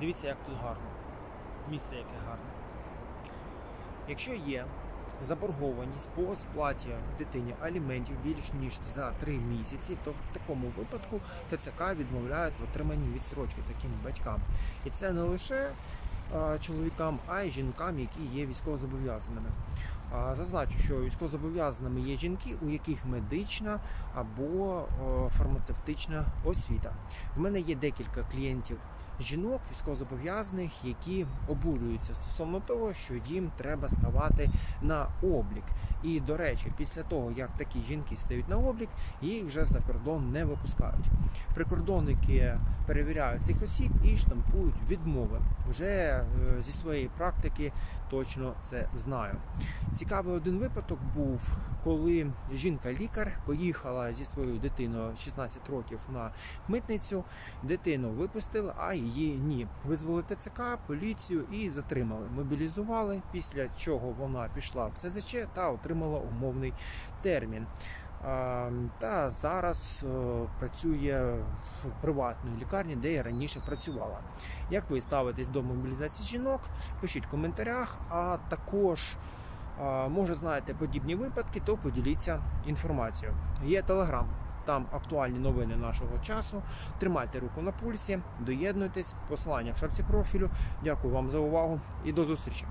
Дивіться, як тут гарно. Місце яке гарне. Якщо є заборгованість по сплаті дитині аліментів більш ніж за 3 місяці, то в такому випадку ТЦК відмовляють в отриманні відстрочки таким батькам. І це не лише чоловікам, а й жінкам, які є військовозобов'язаними. Зазначу, що військовозобов'язаними є жінки, у яких медична або фармацевтична освіта. У мене є декілька клієнтів жінок, військовозобов'язаних, які обурюються стосовно того, що їм треба ставати на облік. І до речі, після того як такі жінки стають на облік, їх вже за кордон не випускають. Прикордонники перевіряють цих осіб і штампують відмови. Вже е, зі своєї практики точно це знаю. Цікавий один випадок був, коли жінка-лікар поїхала зі своєю дитиною 16 років на митницю. Дитину випустили, а її ні. Визвали ТЦК, поліцію і затримали. Мобілізували, після чого вона пішла в ЦЗЧ та отримала умовний термін. Та зараз е, працює в приватній лікарні, де я раніше працювала. Як ви ставитесь до мобілізації жінок? Пишіть в коментарях, а також може знаєте подібні випадки, то поділіться інформацією. Є телеграм, там актуальні новини нашого часу. Тримайте руку на пульсі, доєднуйтесь, посилання в шапці профілю. Дякую вам за увагу і до зустрічі.